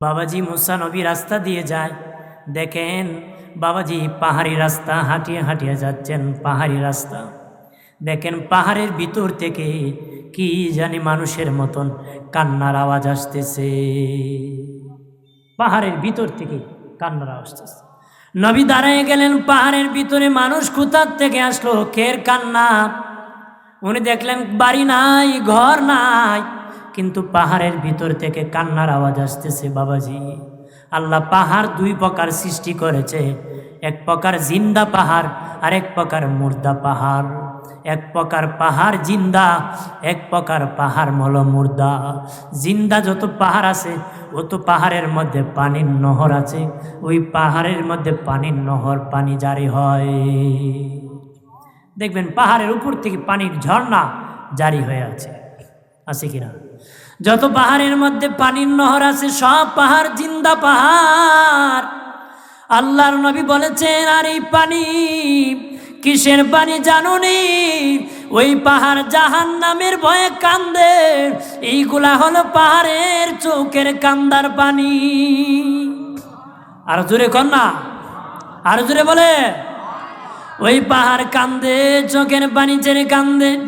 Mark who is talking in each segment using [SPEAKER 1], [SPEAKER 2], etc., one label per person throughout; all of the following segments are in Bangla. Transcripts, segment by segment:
[SPEAKER 1] বাবাজি মুসা নবী রাস্তা দিয়ে যায়। দেখেন বাবাজি পাহাড়ি রাস্তা, হাঁটিয়ে হাঁটিয়ে যাচ্ছেন পাহাড়ি রাস্তা। দেখেন পাহাড়ের ভিতর থেকে কি জানি মানুষের মতন কান্নার আওয়াজ আসতেছে। পাহাড়ের ভিতর থেকে কান্নার আওয়াজ আসতেছে। নবী দাঁড়ায় গেলেন পাহাড়ের ভিতরে, মানুষ কোথার থেকে আসলো? কের কান্না। উনি দেখলেন, বাড়ি নাই, ঘর নাই। কিন্তু পাহাড়ের ভিতর থেকে কান্নার আওয়াজ আসতেছে বাবাজি। আল্লাহ পাহাড় দুই প্রকার সৃষ্টি করেছে। এক প্রকার জিন্দা পাহাড়, আর এক প্রকার মুর্দা পাহাড়। এক প্রকার পাহাড় জিন্দা, এক প্রকার পাহাড় মল মুর্দা। জিন্দা যত পাহাড় আছে, অত পাহাড়ের মধ্যে পানির নহর আছে। ওই পাহাড়ের মধ্যে পানির নহর পানি জারি হয়। দেখবেন পাহাড়ের উপর থেকে পানির ঝর্ণা জারি হয়ে আছে। আছে কিনা? যত পাহাড়ের মধ্যে পানির নহর আছে, সব পাহাড় জিন্দা পাহাড়। আল্লাহর নবী বলেছেন, আর এই পানি কিসের পানি জানো নি? ওই পাহাড় জাহান নামের ভয়ে কান্দে। এইগুলা হলো পাহাড়ের চৌকের কান্দার পানি। আর জোরে কর না। আর জোরে বলে। ওই পাহাড় কান্দে, চোখের পানি ছেড়ে কান্দে।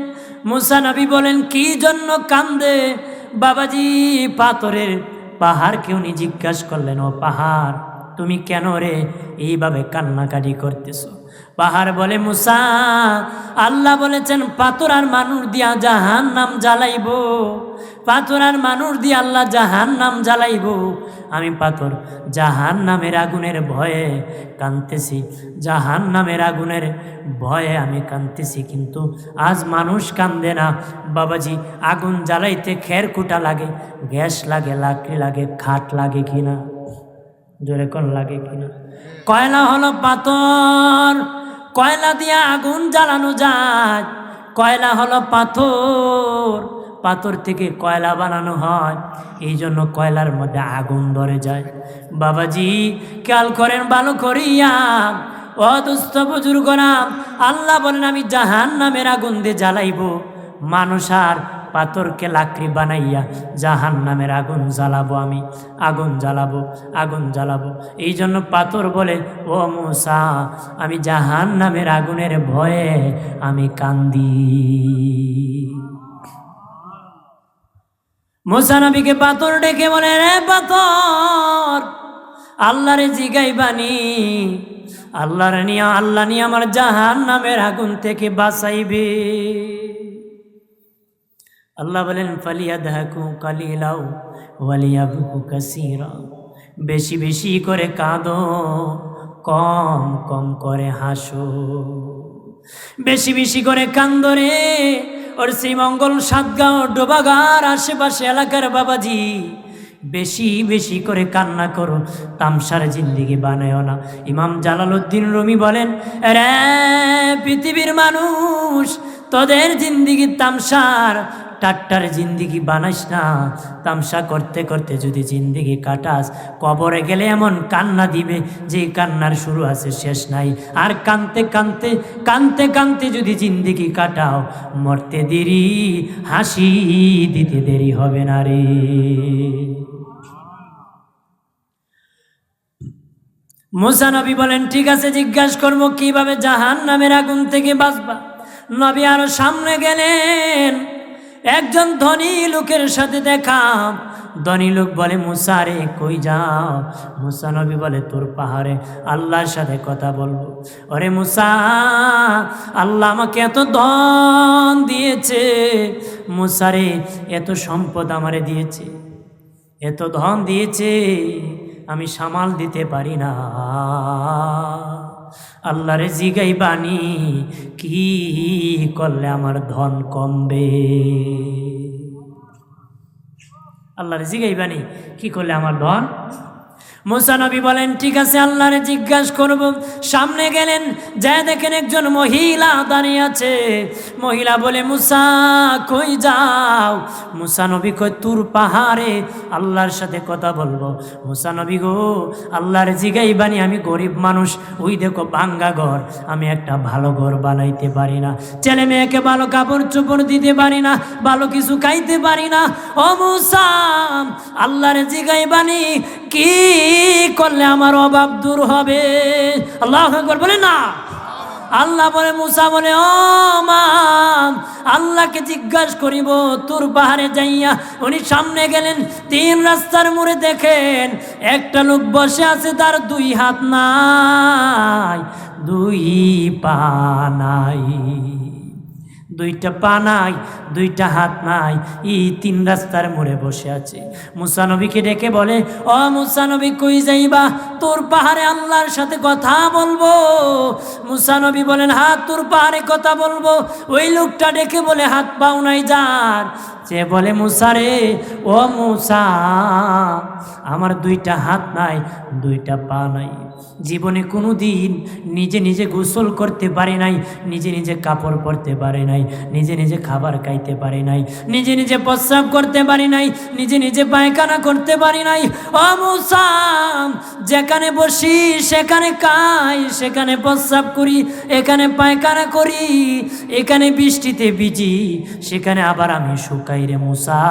[SPEAKER 1] মুসা নবী বলেন, কি জন্য কান্দে? বাবাজি, পাথরের পাহাড় কেউ নি জিজ্ঞাসা করলেন, ও পাহাড়, তুমি কেন রে এইভাবে কান্নাকাটি করতেছ? পাহাড় বলে, মুসা, আল্লাহ বলেছেন, পাথর আর মানুষ দিয়া জাহান নাম জ্বালাইব। পাথর আর মানুষ দিয়ে আল্লাহ জাহান নাম জ্বালাইব। আমি পাথর জাহান নামের আগুনের ভয়ে কানতেছি জাহান নামের আগুনের ভয়ে আমি কানতেছি কিন্তু আজ মানুষ কান্দে না। বাবাজি, আগুন জ্বালাইতে খের কুটা লাগে, গ্যাস লাগে, লাকড়ি লাগে, খাট লাগে কিনা? জোরে কোন লাগে কিনা? কয়লা হলো পাথর, কয়লা দিয়ে আগুন জ্বালানো যায়। কয়লা হলো পাথর পাথর থেকে কয়লা বানানো হয়, এই জন্য কয়লার মধ্যে আগুন ধরে যায়। বাবাজি, খেয়াল করেন ভালো করিয়া অদুস্থ বুজুর্গরা আল্লাহ বলেন, আমি জাহান নামের আগুন দিয়ে জ্বালাইব। মানুষ আর পাথরকে লাকড়ি বানাইয়া জাহান নামের আগুন জ্বালাবো আমি। আগুন জ্বালাবো আগুন জ্বালাবো। এই জন্য পাথর বলে, ও মুসা, আমি জাহান নামের আগুনের ভয়ে আমি কান্দি। মুসা নবীকে পাথর ডেকে বলে, রে পাথর আল্লাহরে জিগাই বানি আল্লাহর নিয়া, আল্লাহ নিয়ে আমার জাহান নামের আগুন থেকে বাঁচাইবে। আল্লাহ বলেন ফালিয়া দেহাকু কালিলাও ওয়ালিয়া বুকু কাসিরা, বেশি বেশি করে কাঁদো, কম কম করে হাসো, বেশি বেশি করে কান্দরে ওর শ্রীমঙ্গল সাতগাঁও ডোবাগার আশেপাশে এলাকার বাবাজি, বেশি বেশি করে কান্না করো, তামসার জিন্দিগি বানায় না। ইমাম জালালউদ্দিন রুমি বলেন, রে, পৃথিবীর মানুষ, তোদের জিন্দিগি তামসার টাট্টার জিন্দিগি বানাইস না। তামসা করতে করতে যদি জিন্দিগি কাটাস, কবরে গেলে এমন কান্না দিবে যে কান্নার শুরু আছে, শেষ নাই। আর কানতে কানতে কানতে কানতে যদি জিন্দিগি কাটাও, মরতে দেরি, হাসি দিতে দেরি হবে না রে। মুসা নবী বলেন, ঠিক আছে, জিজ্ঞাসা করব কীভাবে জাহান নামের আগুন থেকে বাঁচবা? নবী আরও সামনে গেলেন। একজন ধনী লোকের সাথে দেখা। ধনী লোক বলে, মুসা রে, কই যাও? মুসা নবী বলে, তোর পাহাড়ে আল্লাহর সাথে কথা বলব। ওরে মুসা, আল্লাহ আমাকে এত ধন দিয়েছে। মুসারে এত সম্পদ আমারে দিয়েছে। এত ধন দিয়েছে, আমি সামাল দিতে পারি না। আল্লাহরে জিগাই বাণী, কি করলে আমার ধন কমবে? আল্লাহরে জিগাই বাণী, কি করলে আমার ধন মুসানবী বলেন, ঠিক আছে, আল্লাহরে জিজ্ঞাসা করব। সামনে গেলেন যা দেখেন একজন মহিলা দাঁড়িয়ে আছে। মহিলা বলে, মুসা, কই যাও? মুসানবী কই তুর পাহাড়ে আল্লাহর সাথে কথা বলব। মুসানবী গো, আল্লাহর জিগাই বানি আমি গরিব মানুষ। ওই দেখো ভাঙ্গা ঘর, আমি একটা ভালো ঘর বানাইতে পারি না। ছেলে মেয়েকে ভালো কাপড় চোপড় দিতে পারি না, ভালো কিছু খাইতে পারি না। ও মুসা, আল্লাহর জিগাই বানি কি করলে আমার অভাব দূর হবে? আল্লাহ বলে না। আল্লাহ বলে, মুসা বলে, ও মা আল্লাহকে জিজ্ঞাসা করিব, তোর পাহাড়ে যাইয়া উনি সামনে গেলেন, তিন রাস্তার মোড়ে দেখেন, একটা লোক বসে আছে, তার দুই হাত নাই, দুই পা নাই। দুইটা পা নাই, দুইটা হাত নাই ই তিন রাস্তার মোড়ে বসে আছে। মুসানবীকে ডেকে বলে অ মুসানবী কই যাইবা? তোর পাহাড়ে আল্লাহর সাথে কথা বলব? মুসানবী বলেন হাত তোর পাহাড়ে কথা বলব। ওই লোকটা ডেকে বলে, হাত পাও নাই যার। সে বলে মুসারে ও মুসা, আমার দুইটা হাত নাই, দুইটা পা নাই। জীবনে কোনো দিন নিজে নিজে গোসল করতে পারে নাই, নিজে নিজে কাপড় পরতে পারে নাই, নিজে নিজে খাবার খাইতে পারে নাই, নিজে নিজে প্রস্রাব করতে পারি নাই, নিজে নিজে পায়খানা করতে পারি নাই। ও মুসাম যেখানে বসি, সেখানে খাই, সেখানে প্রস্রাব করি, এখানে পায়খানা করি, এখানে বৃষ্টিতে ভিজি, সেখানে আবার আমি শুকাই রে মুসা,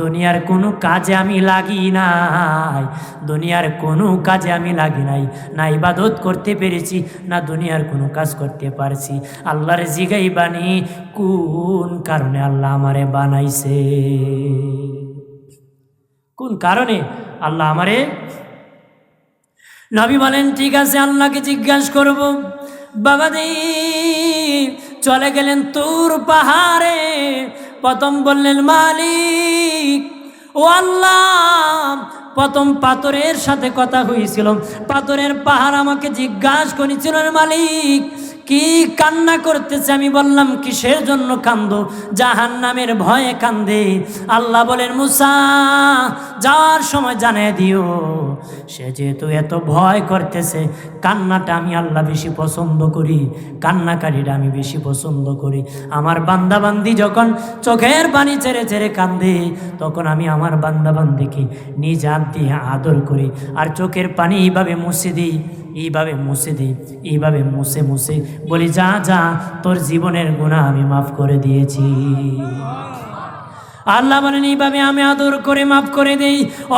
[SPEAKER 1] দুনিয়ার কোনো কাজে আমি লাগি নাই, দুনিয়ার কোনো কাজে আমি লাগি নাই, না ইবাদত করতে পেরেছি, না দুনিয়ার কোনো কাজ করতে পারছি। আল্লাহর জিগাই বানি কোন কারণে আল্লাহ আমারে বানাইছে? কোন কারণে আল্লাহ আমারে? নবী বলেন, ঠিক আছে, আল্লাহকে জিজ্ঞাসা করব, বাবা দেই, চলে গেলেন তোর পাহাড়ে প্রথম বললেন, মালিক, ও আল্লাহ, প্রথম পাথরের সাথে কথা হয়েছিল। পাথরের পাহাড় আমাকে জিজ্ঞাসা করেছিল, মালিক কি কান্না করতেছে আমি বললাম, কিসের জন্য কান্দো? জাহান নামের ভয়ে কান্দে। আল্লাহ বলেন, মুসা, যাওয়ার সময় জানিয়ে দিও। সে যেহেতু এত ভয় করতেছে, কান্নাটা আমি আল্লাহ বেশি পছন্দ করি, কান্নাকারীরা আমি বেশি পছন্দ করি। আমার বান্দাবান্দি যখন চোখের পানি ছেড়ে ছেড়ে কান্দে, তখন আমি আমার বান্দাবান্দিকে নিজ হাত দিয়ে আদর করি। আর চোখের পানি এইভাবে মুছে দিই। এইভাবে মুছে দিই এইভাবে মুছে মুছে। বলি, যা যা, তোর জীবনের গুণা আমি মাফ করে দিয়েছি। আল্লাহ বলেন, এইভাবে আমি আদর করে মাফ করে দেই। ও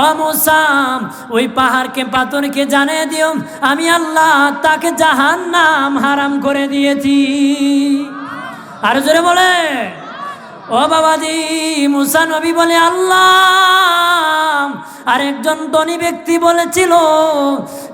[SPEAKER 1] ওই পাহাড়কে, পাথরকে জানিয়ে দিও, আমি আল্লাহ তাকে জাহান নাম হারাম করে দিয়েছি। আর জোরে বলে ও বাবাজি, মুসা নবী বলে, আল্লাহ! আরেকজন ধনী ব্যক্তি বলেছিল,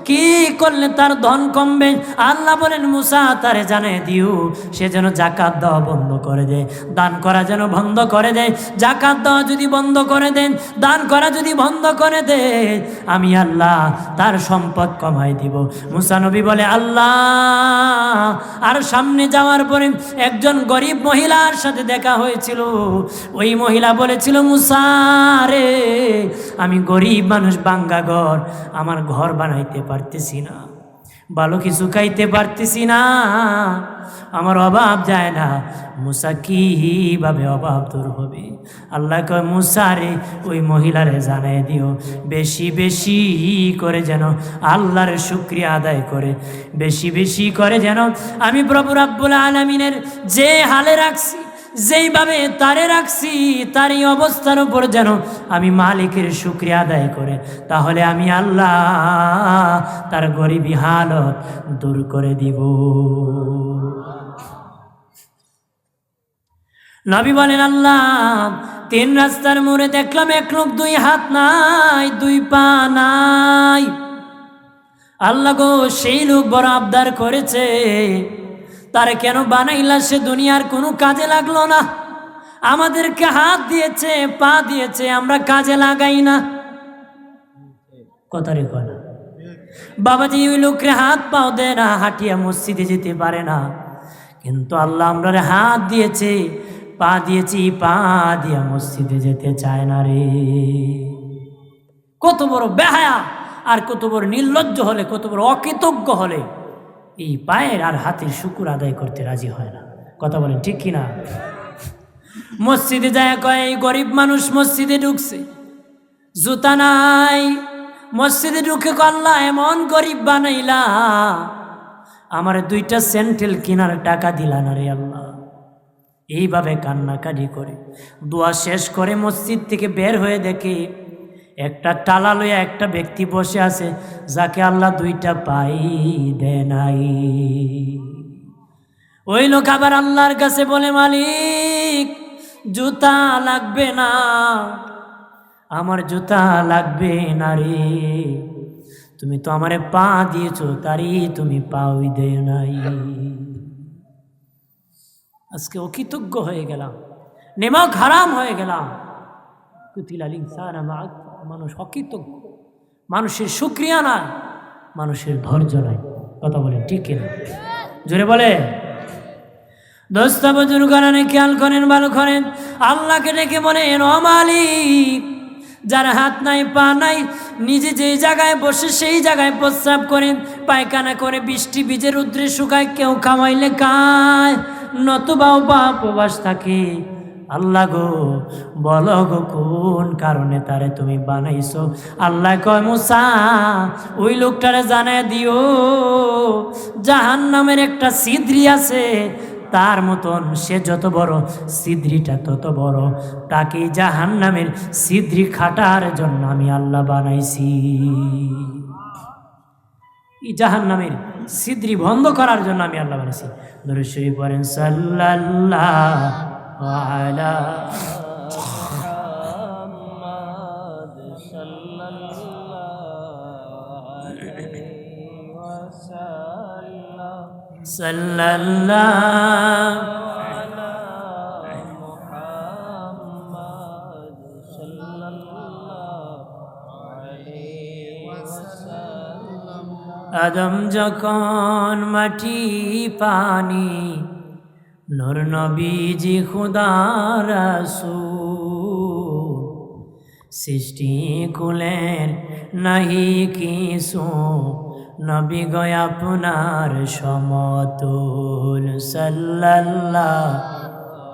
[SPEAKER 1] কি করলে তার ধন কমবে? আল্লাহ বলেন, মুসা, তারে জানে দিও, সে যেন জাকাত দেওয়া বন্ধ করে দেয়। দান করা যেন বন্ধ করে দেয়। জাকাত দেওয়া যদি বন্ধ করে দেন, দান করা যদি বন্ধ করে দে, আমি আল্লাহ তার সম্পদ কমাই দিব। মুসা নবী বলে, আল্লাহ! আর সামনে যাওয়ার পরে একজন গরিব মহিলার সাথে দেখা হয়েছিল। ওই মহিলা বলেছিল মুসারে আমি গরিব মানুষ, বাঙ্গা ঘর, আমার ঘর বানাইতে পারতেছি না, ভালো কিছু খাইতে পারতেছি না, আমার অভাব যায় না। মুসা কীভাবে অভাব দূর হবে? আল্লাহ কয় মুসারে ওই মহিলারে জানাই দিও, বেশি বেশি করে যেন আল্লাহর শুক্রিয়া আদায় করে, বেশি বেশি করে যেন আমি প্রভু রাব্বুল আলমিনের যে হালে রাখছি যেইভাবে তারে রাখছি তার এই অবস্থার উপর যেন আমি মালিকের শুক্রিয়া আদায় করে। তাহলে আমি আল্লাহ তার গরিবী হালত দূর করে দিব। নবী বলেন, আল্লাহ, তিন রাস্তার মোড়ে দেখলাম এক লোক দুই হাত নাই, দুই পা নাই। আল্লাহ গো, সেই লোক বড় আবদার করেছে। তারে কেন বানাইলা? সে দুনিয়ার কোনো কাজে লাগল না। আমাদেরকে হাত দিয়েছে, পা দিয়েছে, আমরা কাজে লাগাই না। কথা রে না। বাবাজি ওই লোকরে হাত পাও দেয় না, হাঁটিয়া মসজিদে যেতে পারে না। কিন্তু আল্লাহ আমরা হাত দিয়েছে, পা দিয়েছি, পা দিয়া মসজিদে যেতে চায় না রে। কত বড় বেহায়া আর কত বড় নির্লজ্জ হলে, কত বড় অকৃতজ্ঞ হলে। এই পায়ের আর হাতের শুকুর আদায় করতে রাজি হয় না। কথা বলেন, ঠিক কিনা? মসজিদে যায় কয়, এই গরিব মানুষ মসজিদে ঢুকছে। জুতা নাই। মসজিদে ঢুকে করলা এমন গরিব বানাইলা। আমার দুইটা স্যান্ডেল কেনার টাকা দিলা না রে আল্লাহ। এইভাবে কান্নাকাটি করে। দোয়া শেষ করে মসজিদ থেকে বের হয়ে দেখে একটা টালা লইয়া একটা ব্যক্তি বসে আছে, যাকে আল্লাহ দুইটা পাই দে নাই। ওই লোক আবার আল্লাহর কাছে বলে, মালিক, জুতা লাগবে না, আমার জুতা লাগবে না রে। তুমি তো আমারে পা দিয়েছ, তারই তুমি পাওই দে নাই। আজকে অকৃতজ্ঞ হয়ে গেলাম নেমাক হারাম হয়ে গেলাম। কুতিলাল ইনসান মানুষ অকৃতজ্ঞ। মানুষের সুক্রিয়া নাই, মানুষের ধৈর্য নাই। কথা বলেন, ঠিক কিনা? জোরে বলে দোস্ত বুজুর্গ খেয়াল করেন, ভালো করেন। আল্লাহকে ডেকে বলেন ও মালিক, যার হাত নাই, পা নাই, নিজে যেই জায়গায় বসে সেই জায়গায় প্রস্রাব করেন। পায়খানা করে বৃষ্টি বীজের উদ্রে শুকায়, কেউ খাওয়াইলে খায় নতুবা উপবাস থাকে। আল্লাহ গো, বলো গো, কোন কারণে তারে তুমি বানাইছো? আল্লাহ কয়, মুসা, ওই লোকটারে জানায় দিও জাহান নামের একটা সিদ্রি আছে, তার মতন সে যত বড়, সিদ্রিটা তত বড়। তাকে জাহান নামের সিদ্রি খাটার জন্য আমি আল্লাহ বানাইছি। জাহান নামের সিদ্রি বন্ধ করার জন্য আমি আল্লাহ বানাইছি। দরশ্বরী পড়েন, সাল্লাল্লাহ আলা সাল্লাল্লাহ আদম যখন মাটি পানি নূর নবীজি খুদার সৃষ্টি কুলের নাহি কিছু। নবী গয় আপনার সমতুল সাল্লাল্লাহ।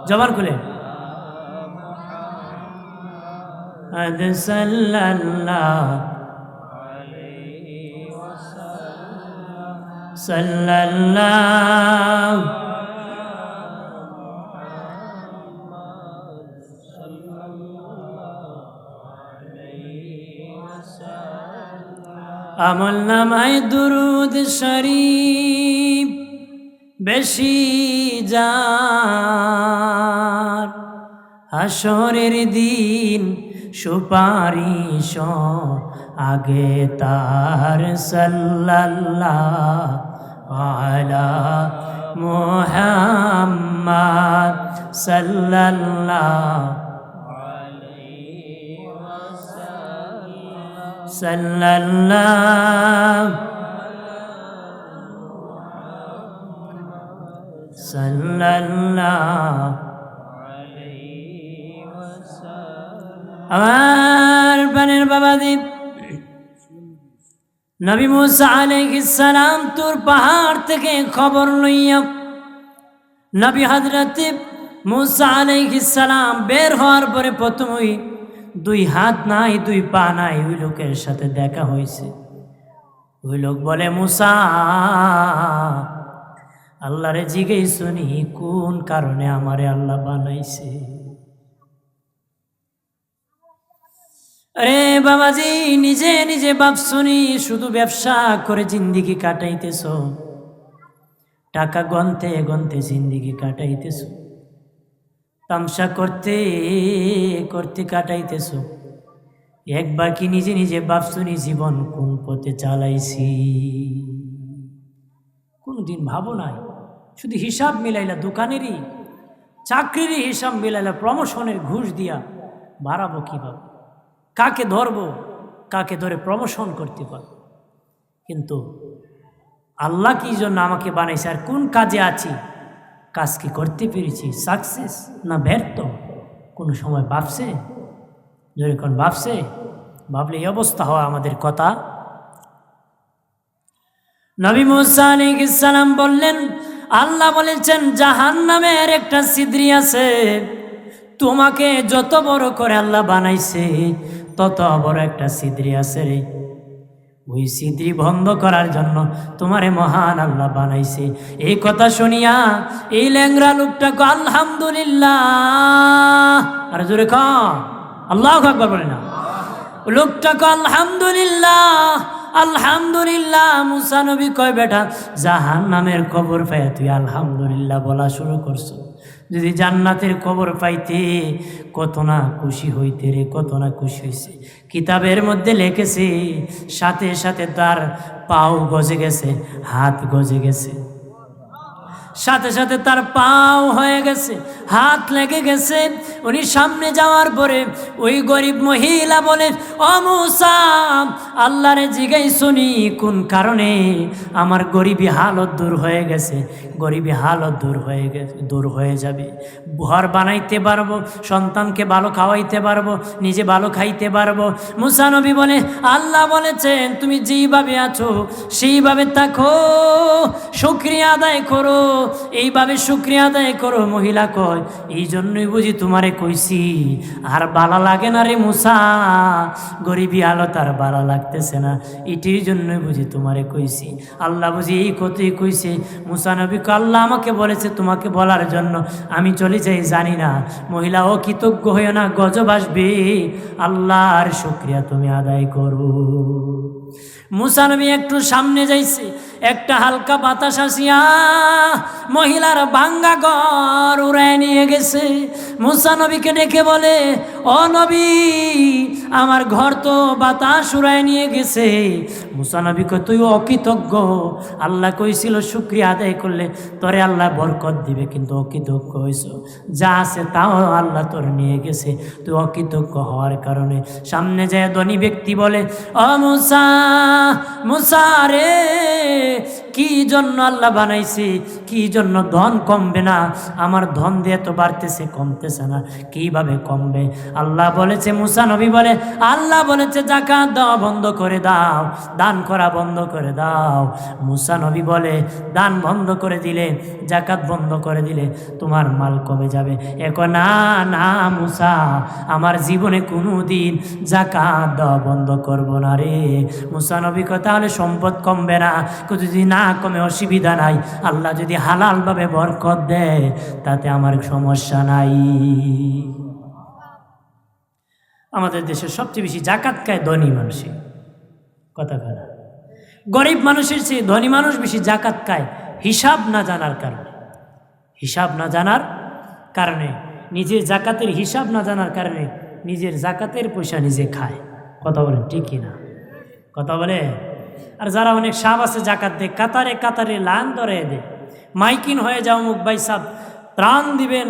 [SPEAKER 1] জবার খুলে। আদ সাল্লাল্লাহ। সাল্লাল্লাহ। আমল নামায় দুরুদ শরীফ বেশি যার। হাসরের দিন সুপারিশ আগে তার সাল্লাল্লাহ আলা মোহাম্মদ সাল্লাল্লাহ সাল্লাল্লাহ। সাল্লাল্লাহ। আমার বানের বাবাদি নবী মুসা সালাম তোর পাহাড় থেকে খবর লইয়া নবী হযরত মুসা সালাম বের হওয়ার পরে প্রথমই দুই হাত নাই, দুই পা নাই, ওই লোকের সাথে দেখা হয়েছে। ওই লোক বলে, মুসা, আল্লাহরে জিগেই শুনি কোন কারণে আমারে আল্লাহ বানাইছে? আরে বাবাজি, নিজে নিজে বাপ শুনি শুধু ব্যবসা করে জিন্দিগি কাটাইতেছ? টাকা গনতে গনতে জিন্দিগি কাটাইতেছ? তামসা করতে করতে কাটাইতেছ। একবার কি নিজে নিজে বাপ শুনি জীবন কোন পথে চালাইছি? কোনদিন ভাবো নাই। শুধু হিসাব মিলাইলা দোকানেরই, চাকরিরই হিসাব মিলাইলা প্রমোশনের ঘুষ দিয়া বাড়াবো কীভাবে? কাকে ধরবো, কাকে ধরে প্রমোশন করতে পারব? কিন্তু আল্লাহ কি জন্য আমাকে বানাইছে আর কোন কাজে আছি? কাজ কি করতে পেরেছি? সাকসেস না ব্যর্থ? কোনো সময় ভাবছে? কোন ভাবছে, ভাবলে এই অবস্থা হওয়া আমাদের কথা। নবী মুসা সালাম বললেন, আল্লাহ বলেছেন জাহান নামের একটা সিদ্রি আছে। তোমাকে যত বড় করে আল্লাহ বানাইছে, তত বড় একটা সিদ্রি আছে রে। ওই সিদ্রি বন্ধ করার জন্য তোমারে মহান আল্লাহ বানাইছে। এই কথা শুনিয়া এই ল্যাংরা লোকটাকে আলহামদুলিল্লাহ। আর জোরে খ আল্লাহ আকবর বলে না। লোকটা আলহামদুলিল্লাহ। আলহামদুলিল্লাহ। মুসা নবী কয়, বেটা জাহান নামের কবর পাই তুই আলহামদুলিল্লাহ বলা শুরু করছ। যদি জান্নাতের খবর পাইতে, কত না খুশি হইতে রে, কত না খুশি হয়েছে কিতাবের মধ্যে লেখেছে, সাথে সাথে তার পাও গজে গেছে, হাত গজে গেছে। সাথে সাথে তার পাও হয়ে গেছে, হাত লেগে গেছে। উনি সামনে যাওয়ার পরে ওই গরিব মহিলা বলে, ও মুসা, আল্লাহরে জিগাই শুনি, কোন কারণে আমার গরিবী হালত দূর হয়ে গেছে? গরিবী হালত দূর হয়ে গেছে দূর হয়ে যাবে। ঘর বানাইতে পারব, সন্তানকে ভালো খাওয়াইতে পারব, নিজে ভালো খাইতে পারব। মুসানবী বলে, আল্লাহ বলেছেন, তুমি যেইভাবে আছো, সেইভাবে থাকো, শুক্রিয়া আদায় করো। এইভাবে শুক্রিয়া আদায় করো, মহিলা কয় এই জন্যই বুঝি তোমারে কইছি, আর বালা লাগে না রে মুসা, গরিবী আলো তার বালা লাগতেছে না, এটির জন্যই বুঝি তোমারে কইছি। আল্লাহ বুঝি এই কথাই কইছে, মুসা নবী আল্লাহ আমাকে বলেছে তোমাকে বলার জন্য, আমি চলে যাই, জানি না, মহিলা, ও কৃতজ্ঞ হয়ে না, গজব আসবে, আল্লাহর শুক্রিয়া তুমি আদায় করো। মুসা নবী একটু সামনে যাইছে, একটা হালকা বাতাস আসিয়া মহিলার ভাঙ্গা ঘর উড়ায় নিয়ে গেছে। মুসা নবীকে ডেকে বলে, ও নবী, আমার ঘর তো বাতাস উড়ায় নিয়ে গেছে। মুসা নবী কয়, তুই অকৃতজ্ঞ। আল্লাহ কইছিল, শুক্রিয়া আদায় করলে তোরে আল্লাহ বরকত দিবে, কিন্তু অকৃতজ্ঞ হয়েছ যা আছে তাও আল্লাহ তোর নিয়ে গেছে। তুই অকৃতজ্ঞ হওয়ার কারণে। সামনে যায় ধনী ব্যক্তি বলে, ও মুসা মুসা রে কি জন্য আল্লাহ বানাইছে? কি জন্য ধন কমবে না? আমার ধন দিয়ে তো বাড়তেছে, কমতেছে না। কীভাবে কমবে? আল্লাহ বলেছে, মুসা নবী বলে, আল্লাহ বলেছে জাকাত দেওয়া বন্ধ করে দাও, দান করা বন্ধ করে দাও। মুসা নবী বলে, দান বন্ধ করে দিলে জাকাত বন্ধ করে দিলে তোমার মাল কমে যাবে। এখন না না, মুসা, আমার জীবনে কোনো দিন জাকাত দেওয়া বন্ধ করব না রে। মুসা নবী কথা হলে সম্পদ কমবে না। যদি না কমে অসুবিধা নাই। আল্লাহ যদি হালালভাবে বরকত দেয়, তাতে আমার সমস্যা নাই। আমাদের দেশের সবচেয়ে বেশি জাকাত খায় ধনী মানুষই কথা কথা গরিব মানুষের চেয়ে ধনী মানুষ বেশি জাকাত খায় হিসাব না জানার কারণে। হিসাব না জানার কারণে, নিজের জাকাতের হিসাব না জানার কারণে নিজের জাকাতের পয়সা নিজে খায়। কথা বলেন ঠিকই না কথা বলে আর যারা অনেক সাপ আছে, জাকাত দেয় কাতারে কাতারে লান ধরে দে। মাইকিন হয়ে যাও মুখ ভাই সাহ ত্রাণ দিবেন,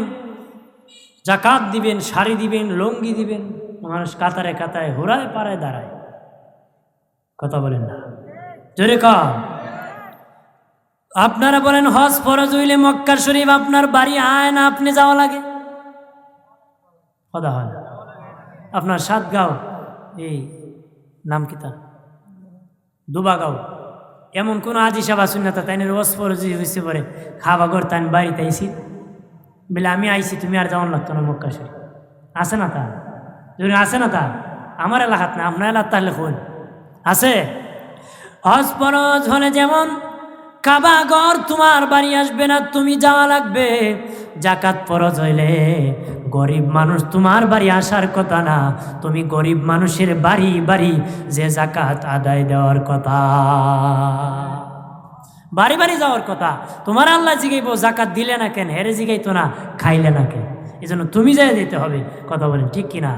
[SPEAKER 1] জাকাত দিবেন, শাড়ি দিবেন, লঙ্গি দিবেন, মানুষ কাতারে কাতারে হুরায় পাড়ায় দাঁড়ায়। কথা বলেন না। জোরে কম আপনারা বলেন, হজ ফরজ হইলে মক্কা শরীফ আপনার বাড়ি আয় না আপনি যাওয়া লাগে? কথা হয় না। আপনার সাতগাঁও, এই নাম কি তার? দুবাগাঁও। এমন কোনো আজি সাবা শুনে তা তাই রস ফরজি হয়েছে পরে, খাবা ঘর তাই বাড়িতে আইসি বলে, আমি আইছি, তুমি আর যাওয়ান লাগতো না মক্কা শরীফ। আছে না তা? যদি আছে না তা? আমার এলাকাত না, আপনার এলাকা তাহলে কোন আছে? হজ ফরজ হলে যেমন, কাবা ঘর তোমার বাড়ি আসবে না, তুমি যাওয়া লাগবে। জাকাত ফরজ হইলে গরিব মানুষ তোমার বাড়ি আসার কথা না। তুমি গরিব মানুষের বাড়ি বাড়ি যে জাকাত আদায় দেওয়ার কথা। বাড়ি বাড়ি যাওয়ার কথা। তোমার আল্লাহ জিগাইব জাকাত দিলে না কেন? হেরে জিগাইতো না, খাইলে না কেন? এই জন্য তুমি যাই দিতে হবে, কথা বলেন, ঠিক কিনা?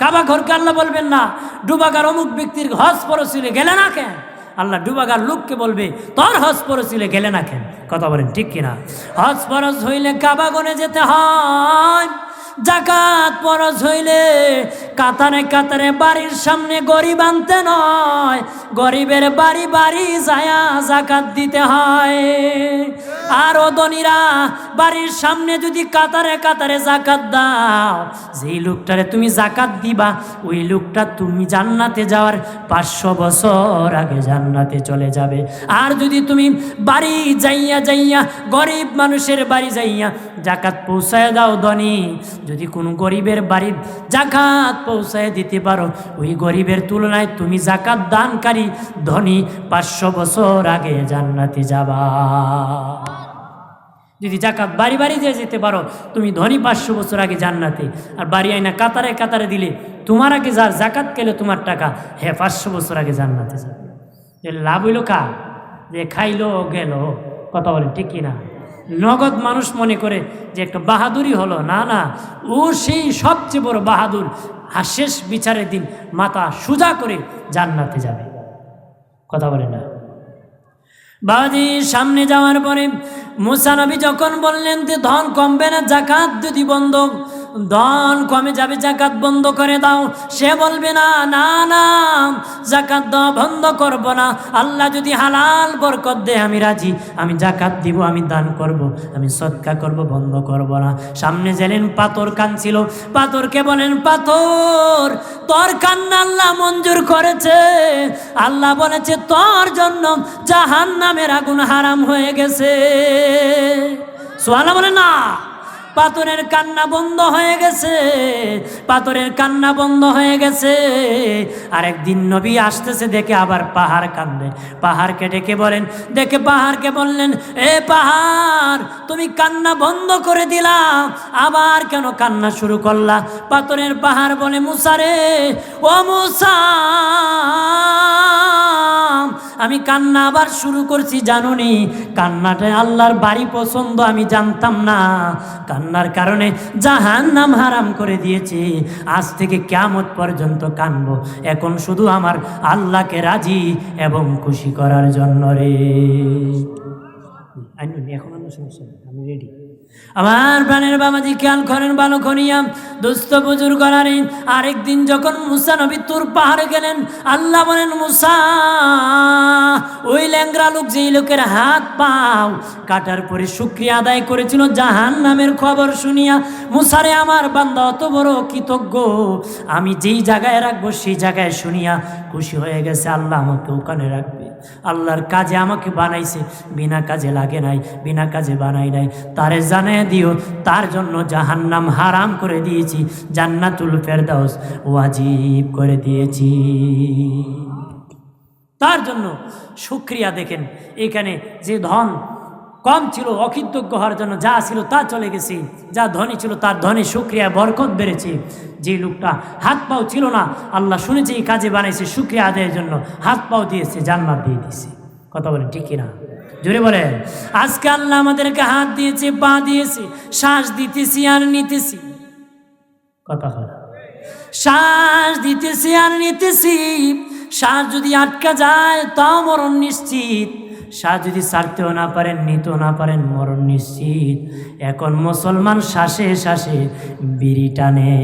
[SPEAKER 1] কাবা ঘরকে আল্লাহ বলবেন না, ডুবাগার অমুক ব্যক্তির হজ পরশিলে গেলে না কেন? আল্লাহ ডুবাগার লোককে বলবে, তোর হজ পরশিলে গেলে না কেন? কথা বলেন, ঠিক কিনা? হজ পরশ হইলে কাবা গনে যেতে হয়। জাকাত পরশ হইলে কাতারে কাতারে বাড়ির সামনে গরিব আনতে নয়। গরিবের বাড়ি বাড়ি যায়া জাকাত দিতে হয়। আর ধনীরা বাড়ির সামনে যদি কাতারে কাতারে জাকাত দাও, যেই লোকটারে তুমি জাকাত দিবা, ওই লোকটা তুমি জান্নাতে যাওয়ার পাঁচশো বছর আগে জান্নাতে চলে যাবে। আর যদি তুমি বাড়ি যাইয়া যাইয়া গরিব মানুষের বাড়ি যাইয়া জাকাত পৌঁছায় দাও ধনী যদি কোনো গরিবের বাড়ির জাকাত পৌঁছায় দিতে পারো, ওই গরিবের তুলনায় তুমি জাকাত দানকারী, ধনী, পাঁচশো বছর আগে জান্নাতে যাবা। যদি জাকাত বাড়ি বাড়ি দিয়ে যেতে পারো, তুমি ধনী পাঁচশো বছর আগে জান্নাতে। আর বাড়ি আইনা কাতারে কাতারে দিলে, তোমার আগে যার জাকাত কেলে তোমার টাকা, হে পাঁচশো বছর আগে জান্নাতে যাবে। লাভ হইল কা যে খাইলো, গেল, কথা বলে ঠিক না নগদ মানুষ মনে করে যে একটা বাহাদুরই হলো। না না, ও সেই সবচেয়ে বড় বাহাদুর। আর শেষ বিচারের দিন মাতা সুজা করে জান্নাতে যাবে। কথা বলে না। বাবাজি, সামনে যাওয়ার পরে মুসানবী যখন বললেন যে ধন কমবে না, জাকাত যদি বন্ধ ধন কমে যাবে, জাকাত বন্ধ করে দাও। সে বলবে, না না না, জাকাত দেওয়া বন্ধ করব না। আল্লাহ যদি হালাল বরকত দেয়, আমি রাজি। আমি জাকাত দিব, আমি দান করব। আমি সৎকা করব, বন্ধ করব না। সামনে গেলেন পাথর কানছিল। পাথরকে বলেন, পাথর, তোর কান্না আল্লাহ মঞ্জুর করেছে। আল্লাহ বলেছে, তোর জন্য জাহান নামের আগুন হারাম হয়ে গেছে। সোয়ালা বলে না। পাথরের কান্না বন্ধ হয়ে গেছে, পাথরের কান্না বন্ধ হয়ে গেছে। আরেকদিন নবী আসতেছে, দেখে আবার পাহাড় কান্দে। পাহাড়কে ডেকে বলেন, দেখে পাহাড়কে বললেন, এ পাহাড়, তুমি কান্না বন্ধ করে দিলাম আবার কেন কান্না শুরু করলা? পাথরের পাহাড় বলে মুসারে ও মুসা আমি কান্না আবার শুরু করছি, জানুনি? কান্নাটা আল্লাহর বাড়ি পছন্দ, আমি জানতাম না। কান্নার কারণে জাহান নাম হারাম করে দিয়েছি। আজ থেকে কেমত পর্যন্ত কানবো। এখন শুধু আমার আল্লাহকে রাজি এবং খুশি করার জন্য রে। এখন আমার আমার প্রাণের বাবাজি খেয়াল করেন ভালো করিয়াম দুস্থ বুজুর করারে আরেকদিন যখন মুসা নবী তুর পাহাড়ে গেলেন, আল্লাহ বলেন, মুসা, ওই ল্যাংরা লোক যেই লোকের হাত পাও, কাটার পরে শুক্রিয়া আদায় করেছিল জাহান নামের খবর শুনিয়া, মুসারে আমার বান্দা অত বড় কৃতজ্ঞ, আমি যেই জায়গায় রাখব সেই জায়গায় শুনিয়া খুশি হয়ে গেছে, আল্লাহ আমাকে ওখানে রাখবে। আল্লাহর কাজে আমাকে বানাইছে, বিনা কাজে লাগে নাই, বিনা কাজে বানাই নাই, তারে জানাই দিও। তার জন্য জাহান্নাম হারাম করে দিয়েছি, জান্নাতুল ফেরদাউস ওয়াজিব করে দিয়েছি। তার জন্য শুক্রিয়া দেখেন, এখানে যে ধন কম ছিল, অকৃতজ্ঞ হওয়ার জন্য যা ছিল তা চলে গেছে। যা ধনী ছিল, তার ধনী শুক্রিয়া, বরকত বেড়েছে। যে লোকটা হাত পাও ছিল না, আল্লাহ শুনেছে এই কাজে বানাইছে সুক্রিয়া আদায়ের জন্য হাত পাও দিয়েছে, জান্নাত দিয়ে দিয়েছে। কথা বলেন, ঠিক না জোরে বলে আজকে আল্লাহ আমাদেরকে হাত দিয়েছে, পা দিয়েছে, শ্বাস দিতেছি আর নিতেছি। কথা বলা শ্বাস দিতেছি আর নিতেছি, শ্বাস যদি আটকা যায় তাও মরণ নিশ্চিত। শ্বাস যদি ছাড়তেও না পারেন, নিতেও না পারেন, মরণ নিশ্চিত। এখন মুসলমান শ্বাসে শ্বাসে বিড়ি টানে।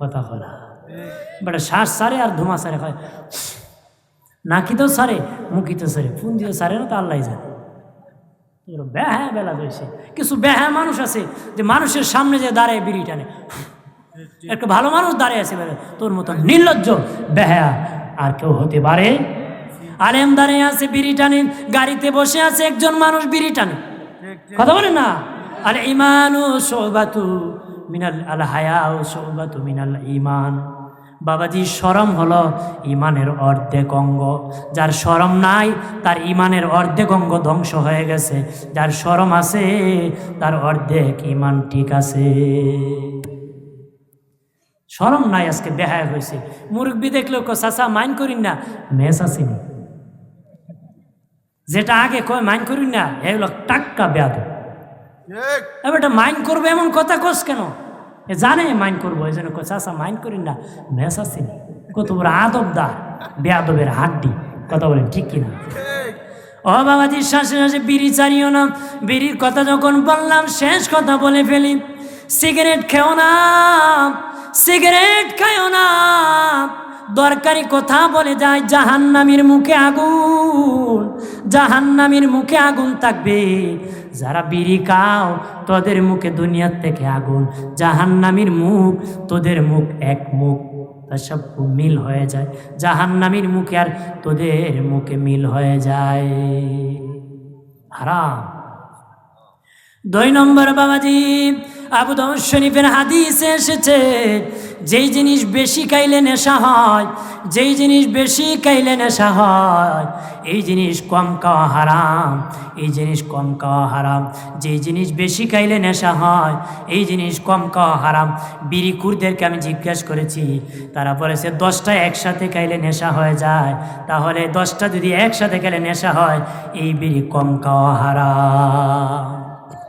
[SPEAKER 1] কথা বলা বাট শ্বাস সারে আর ধুমা সারে হয় নাকি তো সারে? মুখি তো সারে? ফোন দিয়ে সারে না তো আল্লাহ জানে। ব্যাহা বেলা হয়েছে কিছু ব্যাহা মানুষ আছে যে মানুষের সামনে যে দাঁড়ায় বিড়ি টানে। একটা ভালো মানুষ দাঁড়িয়ে আছে তোর মতো নির্লজ্জ বেহা আর কেউ হতে পারে? আলেম দাঁড়িয়ে আছে বিড়ি টানে, গাড়িতে বসে আছে একজন মানুষ বিড়ি টানে। কথা বলে না? আল ইমান সৌবাতু মিনাল আল হায়া ও সৌবাতু মিনাল ইমান বাবাজি সরম হলো ইমানের অর্ধেক অঙ্গ। যার সরম নাই তার ইমানের অর্ধেক অঙ্গ ধ্বংস হয়ে গেছে। যার সরম আছে তার অর্ধেক ইমান ঠিক আছে। সরম নাই আজকে বেহায় হয়েছে। মুরব্বী দেখলেও কো চাচা মাইন করিন না। মেস আসেনি যেটা আগে কয় মাইন করিন না এগুলো টাক্কা বেয়াদ এবার এটা মাইন করবে এমন কথা কস কেন? এ জানে মাইন করব এই জন্য কয় চাচা মাইন করিন না মেস আসেনি কত বড় আদব দা বেয়াদবের হাড্ডি। কথা বলেন ঠিক কিনা? ও বাবাজি শ্বাসে শ্বাসে বিড়ি চারিও না। বিড়ির কথা যখন বললাম শেষ কথা বলে ফেলি সিগারেট খেও না সিগারেট খাও না। দরকারি কথা বলে যায় জাহান্নামীর মুখে আগুন জাহান্নামীর মুখে আগুন থাকবে। যারা বিড়ি কাও তোদের মুখে দুনিয়ার থেকে আগুন, জাহান্নামির মুখ, তোদের মুখ এক মুখ সব মিল হয়ে যায়। জাহান্নামির মুখে আর তোদের মুখে মিল হয়ে যায়। হারাম। দুই নম্বর বাবাজি, আবু দাউদ শরীফের হাদিসে এসেছে, যেই জিনিস বেশি খাইলে নেশা হয়, যেই জিনিস বেশি খাইলে নেশা হয়, এই জিনিস কম খাওয়া হারাম, এই জিনিস কম খাওয়া হারাম, যেই জিনিস বেশি খাইলে নেশা হয়, এই জিনিস কম খাওয়া হারাম। বিড়ি কুরদেরকে আমি জিজ্ঞেস করেছি, তারা বলেছে, দশটা একসাথে খাইলে নেশা হয়ে যায়, তাহলে দশটা যদি একসাথে খেলে নেশা হয়, এই বিড়ি কম খাওয়া হারাম।